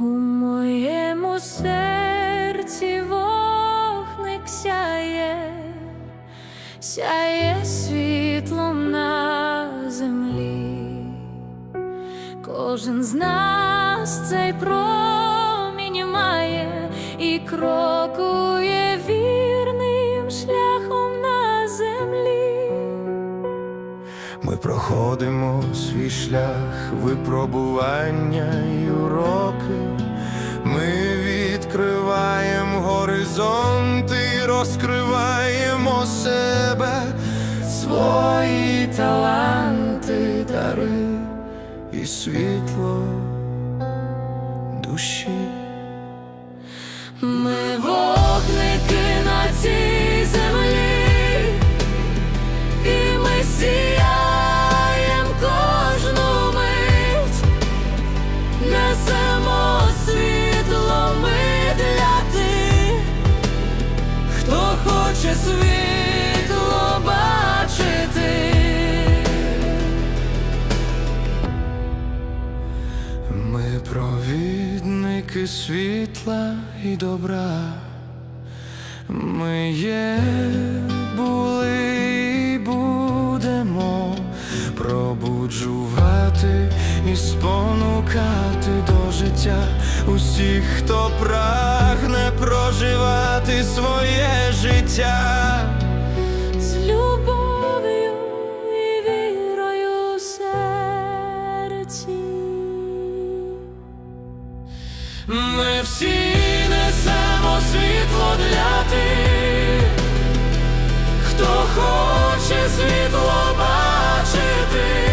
У моєму серці вогник сяє, сяє світлом на землі. Кожен з нас цей промінь має і крокує Ми проходимо свій шлях випробування й уроки. Ми відкриваємо горизонти, і розкриваємо себе, свої таланти, дари і світло душі. Ми провідники світла і добра. Ми є, були і будемо пробуджувати і спонукати до життя усіх, хто прагне проживати своє життя. Ми всі несемо світло для тих, хто хоче світло бачити.